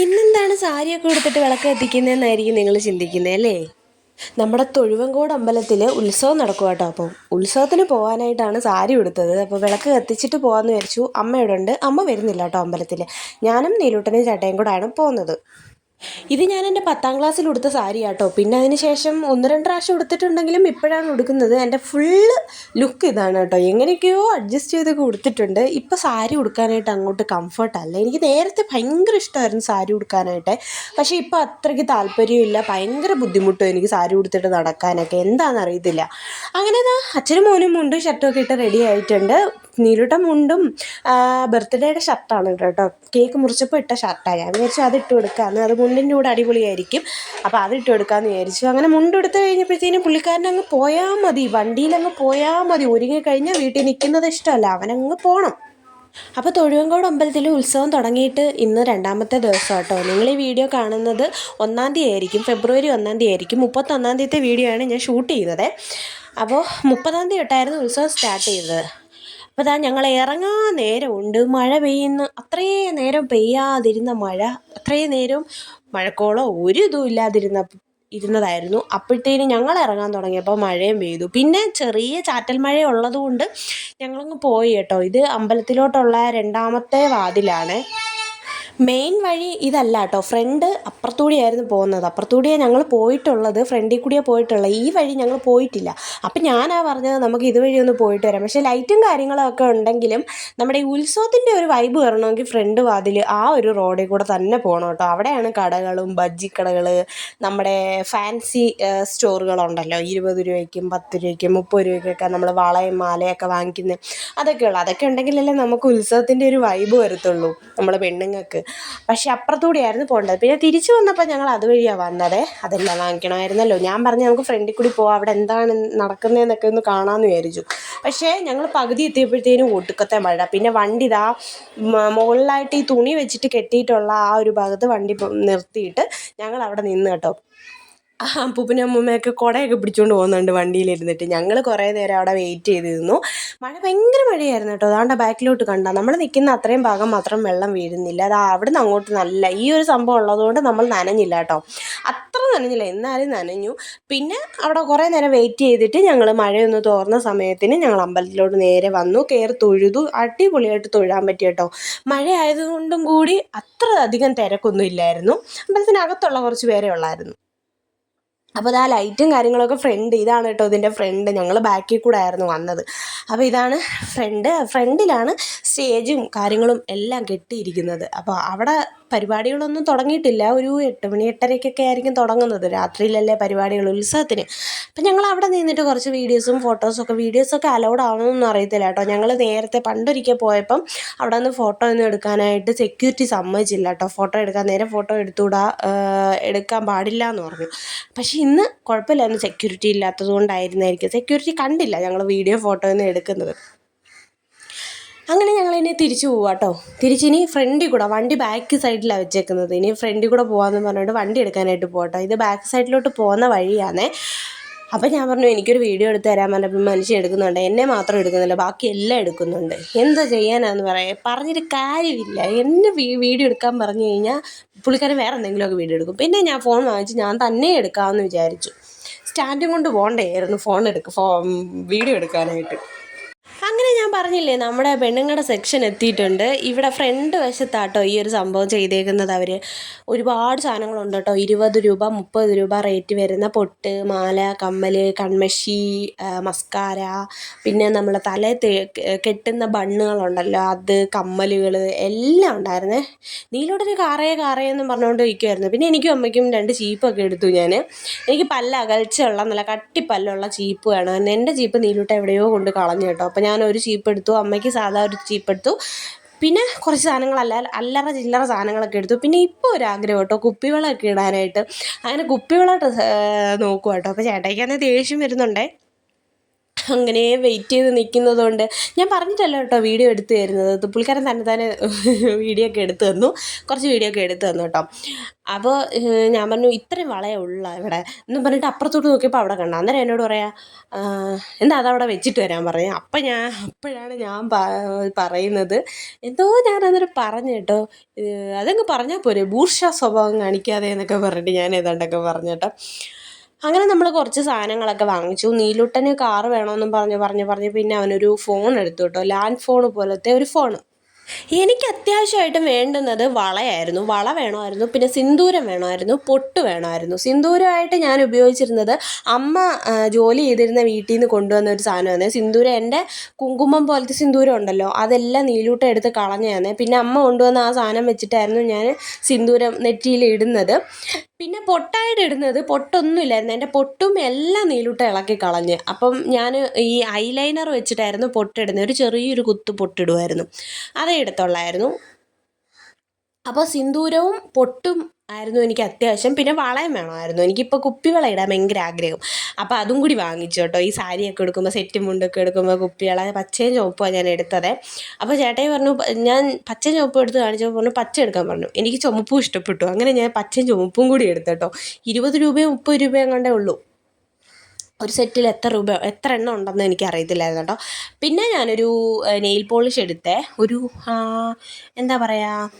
ഇന്നെന്താണ് സാരിയൊക്കെ എടുത്തിട്ട് വിളക്ക് എത്തിക്കുന്നതെന്നായിരിക്കും നിങ്ങൾ ചിന്തിക്കുന്നത് അല്ലേ? നമ്മുടെ തൊഴുവങ്കോട് അമ്പലത്തിൽ ഉത്സവം നടക്കുക കേട്ടോ അപ്പം ഉത്സവത്തിന് പോകാനായിട്ടാണ് സാരി ഉടുത്തത്. അപ്പോൾ വിളക്ക് കത്തിച്ചിട്ട് പോകാമെന്ന് വിചാരിച്ചു. അമ്മ ഇവിടെ ഉണ്ട്. അമ്മ വരുന്നില്ല കേട്ടോ അമ്പലത്തിൽ ഞാനും നീലൂട്ടനും ചേട്ടയും കൂടെയാണ് പോകുന്നത്. ഇത് ഞാൻ എന്റെ പത്താം ക്ലാസ്സിൽ ഉടുത്ത സാരി ആട്ടോ പിന്നെ അതിന് ശേഷം ഒന്ന് രണ്ട് പ്രാവശ്യം ഉടുത്തിട്ടുണ്ടെങ്കിലും ഇപ്പോഴാണ് ഉടുക്കുന്നത്. എന്റെ ഫുള്ള് ലുക്ക് ഇതാണ് കേട്ടോ. എങ്ങനെയൊക്കെയോ അഡ്ജസ്റ്റ് ചെയ്തൊക്കെ ഉടുത്തിട്ടുണ്ട്. ഇപ്പോൾ സാരി ഉടുക്കാനായിട്ട് അങ്ങോട്ട് കംഫർട്ടല്ല എനിക്ക് നേരത്തെ ഭയങ്കര ഇഷ്ടമായിരുന്നു സാരി ഉടുക്കാനായിട്ട്. പക്ഷേ ഇപ്പോൾ അത്രയ്ക്ക് താല്പര്യമില്ല. ഭയങ്കര ബുദ്ധിമുട്ടും എനിക്ക് സാരി ഉടുത്തിട്ട് നടക്കാനൊക്കെ. എന്താണെന്ന് അറിയത്തില്ല അങ്ങനെ അച്ഛനും മോനും മുണ്ടും ഷർട്ടും ഒക്കെ ഇട്ട് റെഡി ആയിട്ടുണ്ട്. നീലൂട്ട മുണ്ടും ബർത്ത്ഡേയുടെ ഷർട്ടാണ് കേട്ടോ. കേക്ക് മുറിച്ചപ്പോൾ ഇട്ട ഷർട്ടാണ് ഞാൻ വിചാരിച്ചു അത് ഇട്ട് കൊടുക്കാമെന്ന് അത് മുണ്ടിന്റെ കൂടെ അടിപൊളിയായിരിക്കും. അപ്പോൾ അത് ഇട്ട് കൊടുക്കാമെന്ന് വിചാരിച്ചു. അങ്ങനെ മുണ്ടെടുത്ത് കഴിഞ്ഞപ്പോഴത്തേനും പുള്ളിക്കാരൻ അങ്ങ് പോയാൽ മതി. വണ്ടിയിലങ്ങ് പോയാൽ മതി. ഒരുങ്ങി കഴിഞ്ഞാൽ വീട്ടിൽ നിൽക്കുന്നത് ഇഷ്ടമല്ല. അവനങ്ങ് പോകണം അപ്പോൾ തൊഴുവങ്കോട് അമ്പലത്തിൽ ഉത്സവം തുടങ്ങിയിട്ട് ഇന്ന് രണ്ടാമത്തെ ദിവസം കേട്ടോ. നിങ്ങൾ ഈ വീഡിയോ കാണുന്നത് ഒന്നാം തീയതി ആയിരിക്കും. ഫെബ്രുവരി ഒന്നാം തീയതി ആയിരിക്കും. മുപ്പത്തൊന്നാം തീയതിത്തെ വീഡിയോ ആണ് ഞാൻ ഷൂട്ട് ചെയ്യുന്നത്. അപ്പോൾ മുപ്പതാം തീയതി തൊട്ടായിരുന്നു ഉത്സവം സ്റ്റാർട്ട് ചെയ്തത്. അപ്പോൾ ഞങ്ങൾ ഇറങ്ങാൻ നേരമുണ്ട്. മഴ പെയ്യുന്ന അത്രയും നേരം പെയ്യാതിരുന്ന മഴ അത്രയും നേരം മഴക്കോളോ ഒരു ഇതും ഇല്ലാതിരുന്ന ഇരുന്നതായിരുന്നു. അപ്പോഴത്തേനും ഞങ്ങൾ ഇറങ്ങാൻ തുടങ്ങിയപ്പോൾ മഴയും പെയ്തു. പിന്നെ ചെറിയ ചാറ്റൽ മഴ ഉള്ളതുകൊണ്ട് ഞങ്ങളങ്ങ് പോയി കേട്ടോ. ഇത് അമ്പലത്തിലോട്ടുള്ള രണ്ടാമത്തെ വാതിലാണ്. മെയിൻ വഴി ഇതല്ല കേട്ടോ ഫ്രണ്ട് അപ്പുറത്തൂടിയായിരുന്നു പോകുന്നത്. അപ്പുറത്തൂടിയാണ് ഞങ്ങൾ പോയിട്ടുള്ളത്. ഫ്രണ്ടിൽ കൂടിയാണ് പോയിട്ടുള്ളത്. ഈ വഴി ഞങ്ങൾ പോയിട്ടില്ല. അപ്പം ഞാനാ പറഞ്ഞത് നമുക്ക് ഇതുവഴി ഒന്ന് പോയിട്ട് വരാം. പക്ഷേ ലൈറ്റും കാര്യങ്ങളൊക്കെ ഉണ്ടെങ്കിലും നമ്മുടെ ഈ ഉത്സവത്തിന്റെ ഒരു വൈബ് വരണമെങ്കിൽ ഫ്രണ്ട് വാതിൽ ആ ഒരു റോഡിൽ കൂടെ തന്നെ പോകണം കേട്ടോ അവിടെയാണ് കടകളും ബജ്ജിക്കടകൾ നമ്മുടെ ഫാൻസി സ്റ്റോറുകളുണ്ടല്ലോ ഇരുപത് രൂപയ്ക്കും പത്ത് രൂപയ്ക്കും മുപ്പത് രൂപയ്ക്കൊക്കെ നമ്മൾ വളയും മാലയൊക്കെ വാങ്ങിക്കുന്നത് അതൊക്കെയുള്ളൂ. അതൊക്കെ ഉണ്ടെങ്കിലല്ലേ നമുക്ക് ഉത്സവത്തിന്റെ ഒരു വൈബ് വരത്തുള്ളൂ. നമ്മുടെ പെണ്ണുങ്ങൾക്ക്. പക്ഷേ അപ്പുറത്തൂടെയായിരുന്നു പോകേണ്ടത്. പിന്നെ തിരിച്ചു വന്നപ്പോൾ ഞങ്ങൾ അതുവഴിയാണ് വന്നത്. അതെല്ലാം വാങ്ങിക്കണമായിരുന്നല്ലോ. ഞാൻ പറഞ്ഞു നമുക്ക് ഫ്രണ്ടിൽ കൂടി പോവാം. അവിടെ എന്താണ് നടക്കുന്നതെന്നൊക്കെ ഒന്ന് കാണാമെന്ന് വിചാരിച്ചു. പക്ഷേ ഞങ്ങൾ പകുതി എത്തിയപ്പോഴത്തേനും ഒടുക്കത്തെ മഴ. പിന്നെ വണ്ടി ഇതാ മുകളിലായിട്ട് ഈ തുണി വെച്ചിട്ട് കെട്ടിയിട്ടുള്ള ആ ഒരു ഭാഗത്ത് വണ്ടി നിർത്തിയിട്ട് ഞങ്ങൾ അവിടെ നിന്ന് കേട്ടോ. അപ്പൂപ്പനും അമ്മൂമ്മയൊക്കെ കുടയൊക്കെ പിടിച്ചുകൊണ്ട് പോകുന്നുണ്ട് വണ്ടിയിലിരുന്നിട്ട്. ഞങ്ങൾ കുറേ നേരം അവിടെ വെയിറ്റ് ചെയ്ത് നിന്നു മഴ ഭയങ്കര മഴയായിരുന്നു കേട്ടോ. അതാണ്ട് ബാക്കിലോട്ട് കണ്ട. നമ്മൾ നിൽക്കുന്ന അത്രയും ഭാഗം മാത്രം വെള്ളം വീഴുന്നില്ല. അത് അവിടെ നിന്ന് അങ്ങോട്ട് നല്ല ഈ ഒരു സംഭവം ഉള്ളതുകൊണ്ട് നമ്മൾ നനഞ്ഞില്ല കേട്ടോ. അത്ര നനഞ്ഞില്ല. എന്നാലും നനഞ്ഞു. പിന്നെ അവിടെ കുറേ നേരം വെയിറ്റ് ചെയ്തിട്ട് ഞങ്ങൾ മഴയൊന്ന് തോർന്ന സമയത്തിന് ഞങ്ങൾ അമ്പലത്തിലോട്ട് നേരെ വന്നു. കയറി തൊഴുതു. അടിപൊളിയായിട്ട് തൊഴാൻ പറ്റി കേട്ടോ. മഴ ആയതുകൊണ്ടും കൂടി അത്ര അധികം തിരക്കൊന്നും ഇല്ലായിരുന്നു. അമ്പലത്തിനകത്തുള്ള കുറച്ച് പേരെ ഉള്ളായിരുന്നു. അപ്പോൾ ഇതാ ലൈറ്റും കാര്യങ്ങളൊക്കെ ഫ്രണ്ട് ഇതാണ് കേട്ടോ ഇതിന്റെ ഫ്രണ്ട് ഞങ്ങൾ ബാക്കിൽ കൂടെ ആയിരുന്നു വന്നത്. അപ്പോൾ ഇതാണ് ഫ്രണ്ട് ഫ്രണ്ടിലാണ് സ്റ്റേജും കാര്യങ്ങളും എല്ലാം കെട്ടിയിരിക്കുന്നത്. അപ്പോൾ അവിടെ പരിപാടികളൊന്നും തുടങ്ങിയിട്ടില്ല. ഒരു എട്ട് മണി എട്ടരയ്ക്കൊക്കെ ആയിരിക്കും തുടങ്ങുന്നത്. രാത്രിയിലല്ലേ പരിപാടികൾ ഉത്സവത്തിന്. അപ്പം ഞങ്ങൾ അവിടെ നിന്നിട്ട് കുറച്ച് വീഡിയോസും ഫോട്ടോസൊക്കെ വീഡിയോസൊക്കെ അലൗഡ് ആണോന്നൊന്നും അറിയത്തില്ല കേട്ടോ. ഞങ്ങൾ നേരത്തെ പണ്ടൊരിക്കൽ പോയപ്പം അവിടെ നിന്ന് ഫോട്ടോ ഒന്നും എടുക്കാനായിട്ട് സെക്യൂരിറ്റി സമ്മതിച്ചില്ല കേട്ടോ. ഫോട്ടോ എടുക്കാൻ നേരെ ഫോട്ടോ എടുത്തുകൂടാ എടുക്കാൻ പാടില്ല എന്ന് പറഞ്ഞു. പക്ഷേ ഇന്ന് കുഴപ്പമില്ലായിരുന്നു സെക്യൂരിറ്റി ഇല്ലാത്തത് കൊണ്ടായിരുന്നായിരിക്കും സെക്യൂരിറ്റി കണ്ടില്ല ഞങ്ങൾ വീഡിയോ ഫോട്ടോ ഒന്നും എടുക്കുന്നത്. അങ്ങനെ ഞങ്ങൾ ഇനി തിരിച്ചു പോവാം കേട്ടോ തിരിച്ചിനി ഫ്രണ്ടിൽ കൂടെ വണ്ടി ബാക്ക് സൈഡിലാണ് വെച്ചേക്കുന്നത്. ഇനി ഫ്രണ്ടിൽ കൂടെ പോകാമെന്ന് പറഞ്ഞിട്ട് വണ്ടി എടുക്കാനായിട്ട് പോകട്ടോ ഇത് ബാക്ക് സൈഡിലോട്ട് പോകുന്ന വഴിയാണേ. അപ്പം ഞാൻ പറഞ്ഞു എനിക്കൊരു വീഡിയോ എടുത്ത് തരാൻ പറഞ്ഞപ്പോൾ മനുഷ്യൻ എടുക്കുന്നുണ്ട്. എന്നെ മാത്രം എടുക്കുന്നില്ല ബാക്കി എല്ലാം എടുക്കുന്നുണ്ട്. എന്താ ചെയ്യാനാന്ന് പറയാം? പറഞ്ഞിട്ട് കാര്യമില്ല. എന്നെ വീഡിയോ എടുക്കാൻ പറഞ്ഞു കഴിഞ്ഞാൽ പുള്ളിക്കാരൻ വേറെ എന്തെങ്കിലുമൊക്കെ വീഡിയോ എടുക്കും. പിന്നെ ഞാൻ ഫോൺ വാങ്ങിച്ച് ഞാൻ തന്നെ എടുക്കാമെന്ന് വിചാരിച്ചു. സ്റ്റാൻഡും കൊണ്ട് പോകണ്ടായിരുന്നു ഫോൺ എടുക്ക വീഡിയോ എടുക്കാനായിട്ട്. അങ്ങനെ ഞാൻ പറഞ്ഞില്ലേ നമ്മുടെ പെണ്ണുങ്ങളുടെ സെക്ഷൻ എത്തിയിട്ടുണ്ട്. ഇവിടെ ഫ്രണ്ട് വശത്താട്ടോ ഈ ഒരു സംഭവം ചെയ്തേക്കുന്നത് അവർ ഒരുപാട് സാധനങ്ങളുണ്ട് കേട്ടോ. ഇരുപത് രൂപ മുപ്പത് രൂപ റേറ്റ് വരുന്ന പൊട്ട് മാല കമ്മൽ കൺമഷി മസ്കാര പിന്നെ നമ്മളെ തല കെട്ടുന്ന ബണ്ണുകളുണ്ടല്ലോ അത് കമ്മലുകൾ എല്ലാം ഉണ്ടായിരുന്നേ. ഒരു കാറേ കാറേ എന്നും പറഞ്ഞുകൊണ്ട് ഇരിക്കുമായിരുന്നു പിന്നെ എനിക്കും അമ്മയ്ക്കും രണ്ട് ചീപ്പൊക്കെ എടുത്തു ഞാൻ എനിക്ക് പല്ല അകൽച്ചയുള്ള നല്ല കട്ടിപ്പല്ലുള്ള ചീപ്പ് വേണം. എന്റെ ചീപ്പ് നീലൂട്ട എവിടെയോ കൊണ്ട് കളഞ്ഞു കേട്ടോ. അപ്പോൾ ഞാൻ ഒരു ചീപ്പ് എടുത്തു അമ്മയ്ക്ക് സാധാ ഒരു ചീപ്പ് എടുത്തു പിന്നെ കുറച്ച് സാധനങ്ങളല്ല അല്ലറ ചില്ലറ സാധനങ്ങളൊക്കെ എടുത്തു. പിന്നെ ഇപ്പോൾ ഒരു ആഗ്രഹം കേട്ടോ കുപ്പിവെള്ളമൊക്കെ ഇടാനായിട്ട്. അങ്ങനെ കുപ്പിവെള്ളം ഡ്രസ് നോക്കുക കേട്ടോ. അപ്പോൾ ചേട്ടായിക്കാണെങ്കിൽ ദേഷ്യം വരുന്നുണ്ടേ. അങ്ങനെ വെയിറ്റ് ചെയ്ത് നിൽക്കുന്നതുകൊണ്ട് ഞാൻ പറഞ്ഞിട്ടല്ല കേട്ടോ വീഡിയോ എടുത്ത് തരുന്നത്. പുള്ളിക്കാരൻ തന്നെ തന്നെ വീഡിയോ ഒക്കെ എടുത്തു തന്നു. കുറച്ച് വീഡിയോ ഒക്കെ എടുത്തു തന്നു കേട്ടോ. അപ്പോൾ ഞാൻ പറഞ്ഞു ഇത്രയും വളയേ ഉള്ള ഇവിടെ. എന്നും പറഞ്ഞിട്ട് അപ്പുറത്തോട്ട് നോക്കിയപ്പോൾ അവിടെ കണ്ട. അന്നേരം എന്നോട് പറയാ എന്താ അതവിടെ വെച്ചിട്ട് വരാൻ പറഞ്ഞു? അപ്പം ഞാൻ അപ്പോഴാണ് ഞാൻ പറയുന്നത്. എന്തോ ഞാൻ അന്നേരം പറഞ്ഞു കേട്ടോ. അതങ്ങ് പറഞ്ഞാൽ പോരെ. ബൂർഷ സ്വഭാവം കാണിക്കാതെ എന്നൊക്കെ പറഞ്ഞിട്ട് ഞാൻ ഏതാണ്ടൊക്കെ പറഞ്ഞു കേട്ടോ. അങ്ങനെ നമ്മൾ കുറച്ച് സാധനങ്ങളൊക്കെ വാങ്ങിച്ചു. നീലുട്ടന് കാറ് വേണമെന്നും പറഞ്ഞ് പറഞ്ഞ് പറഞ്ഞ് പിന്നെ അവനൊരു ഫോൺ എടുത്തു കേട്ടോ ലാൻഡ് ഫോൺ പോലത്തെ ഒരു ഫോൺ എനിക്ക് അത്യാവശ്യമായിട്ടും വേണ്ടുന്നത് വളയായിരുന്നു. വള വേണമായിരുന്നു. പിന്നെ സിന്ദൂരം വേണമായിരുന്നു. പൊട്ട് വേണമായിരുന്നു. സിന്ദൂരമായിട്ട് ഞാൻ ഉപയോഗിച്ചിരുന്നത് അമ്മ ജോലി ചെയ്തിരുന്ന വീട്ടിൽ നിന്ന് കൊണ്ടുവന്ന ഒരു സാധനമാണ് സിന്ദൂരം എന്റെ കുങ്കുമം പോലത്തെ സിന്ദൂരം ഉണ്ടല്ലോ അതെല്ലാം നീലൂട്ട എടുത്ത് കളഞ്ഞതാണ് പിന്നെ അമ്മ കൊണ്ടുവന്ന ആ സാധനം വെച്ചിട്ടായിരുന്നു ഞാൻ സിന്ദൂരം നെറ്റിയിൽ ഇടുന്നത്. പിന്നെ പൊട്ടായിട്ട് ഇടുന്നത് പൊട്ടൊന്നും ഇല്ലായിരുന്നു എന്റെ പൊട്ടും എല്ലാം നീലൂട്ട ഇളക്കി കളഞ്ഞ്. അപ്പം ഞാൻ ഈ ഐലൈനർ വെച്ചിട്ടായിരുന്നു പൊട്ടിടുന്നത്. ഒരു ചെറിയൊരു കുത്ത് പൊട്ടിടുമായിരുന്നു അതേ എടുത്തുള്ളായിരുന്നു. അപ്പോൾ സിന്ദൂരവും പൊട്ടും ആയിരുന്നു എനിക്ക് അത്യാവശ്യം. പിന്നെ വളയും വേണമായിരുന്നു. എനിക്കിപ്പോൾ കുപ്പിവള ഇടാൻ ഭയങ്കര ആഗ്രഹം. അപ്പോൾ അതും കൂടി വാങ്ങിച്ചു കേട്ടോ. ഈ സാരിയൊക്കെ എടുക്കുമ്പോൾ സെറ്റ് മുണ്ടൊക്കെ എടുക്കുമ്പോൾ കുപ്പിവള പച്ചയും ചുവപ്പുമാണ് ഞാൻ എടുത്തത്. അപ്പോൾ ചേട്ടായി പറഞ്ഞു ഞാൻ പച്ചയും ചുവപ്പും എടുത്ത് കാണിച്ചപ്പോൾ പറഞ്ഞു പച്ച എടുക്കാൻ പറഞ്ഞു. എനിക്ക് ചുമപ്പും ഇഷ്ടപ്പെട്ടു. അങ്ങനെ ഞാൻ പച്ചയും ചുമപ്പും കൂടി എടുത്തു കേട്ടോ. ഇരുപത് രൂപയും മുപ്പത് രൂപയും കണ്ടേ ഉള്ളൂ. ഒരു സെറ്റിൽ എത്ര രൂപ എത്ര എണ്ണം ഉണ്ടെന്ന് എനിക്ക് അറിയത്തില്ലായിരുന്നു കേട്ടോ. പിന്നെ ഞാനൊരു നെയിൽ പോളിഷ് എടുത്തേ. ഒരു എന്താ പറയുക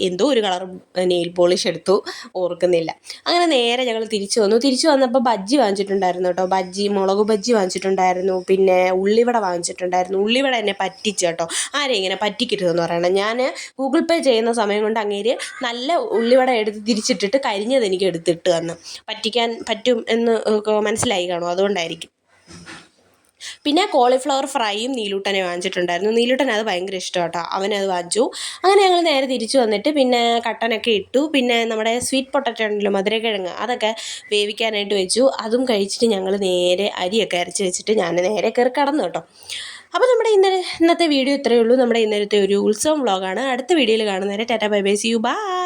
എന്തോ ഒരു കളർ നെയിൽ പോളിഷ് എടുത്തു. ഓർക്കുന്നില്ല. അങ്ങനെ നേരെ ഞങ്ങൾ തിരിച്ചു വന്നു. തിരിച്ചു വന്നപ്പോൾ ബജ്ജി വാങ്ങിച്ചിട്ടുണ്ടായിരുന്നു കേട്ടോ. ബജ്ജി മുളക് ബജ്ജി വാങ്ങിച്ചിട്ടുണ്ടായിരുന്നു. പിന്നെ ഉള്ളിവട വാങ്ങിച്ചിട്ടുണ്ടായിരുന്നു. ഉള്ളിവട എന്നെ പറ്റിച്ചു കേട്ടോ. ആരെ ഇങ്ങനെ പറ്റിക്കരുതെന്ന് പറയണം. ഞാൻ ഗൂഗിൾ പേ ചെയ്യുന്ന സമയം കൊണ്ട് അങ്ങേര് നല്ല ഉള്ളിവട എടുത്ത് തിരിച്ചിട്ടിട്ട് കരിഞ്ഞത് എനിക്ക് എടുത്തിട്ട് വന്ന് പറ്റിക്കാൻ പറ്റും എന്ന് മനസ്സിലായി കാണും. അതുകൊണ്ടായിരിക്കും. പിന്നെ കോളിഫ്ലവർ ഫ്രൈയും നീലൂട്ടനെ വാങ്ങിച്ചിട്ടുണ്ടായിരുന്നു. നീലൂട്ടൻ അത് ഭയങ്കര ഇഷ്ടം കേട്ടോ അവനത് വാങ്ങിച്ചു. അങ്ങനെ ഞങ്ങൾ നേരെ തിരിച്ചു വന്നിട്ട് പിന്നെ കട്ടനൊക്കെ ഇട്ടു. പിന്നെ നമ്മുടെ സ്വീറ്റ് പൊട്ടറ്റോ ഉണ്ടല്ലോ മധുരക്കിഴങ്ങ് അതൊക്കെ വേവിക്കാനായിട്ട് വെച്ചു. അതും കഴിച്ചിട്ട് ഞങ്ങൾ നേരെ അരിയൊക്കെ അരച്ച് വെച്ചിട്ട് ഞാൻ നേരെ കയറി കടന്നു കേട്ടോ. അപ്പോൾ നമ്മുടെ ഇന്നലെ ഇന്നത്തെ വീഡിയോ ഇത്രയേ ഉള്ളൂ. നമ്മുടെ ഇന്നലത്തെ ഒരു ഉത്സവം വ്ളോഗാണ് അടുത്ത വീഡിയോയിൽ കാണുന്നവരെ tata bye bye see you bye.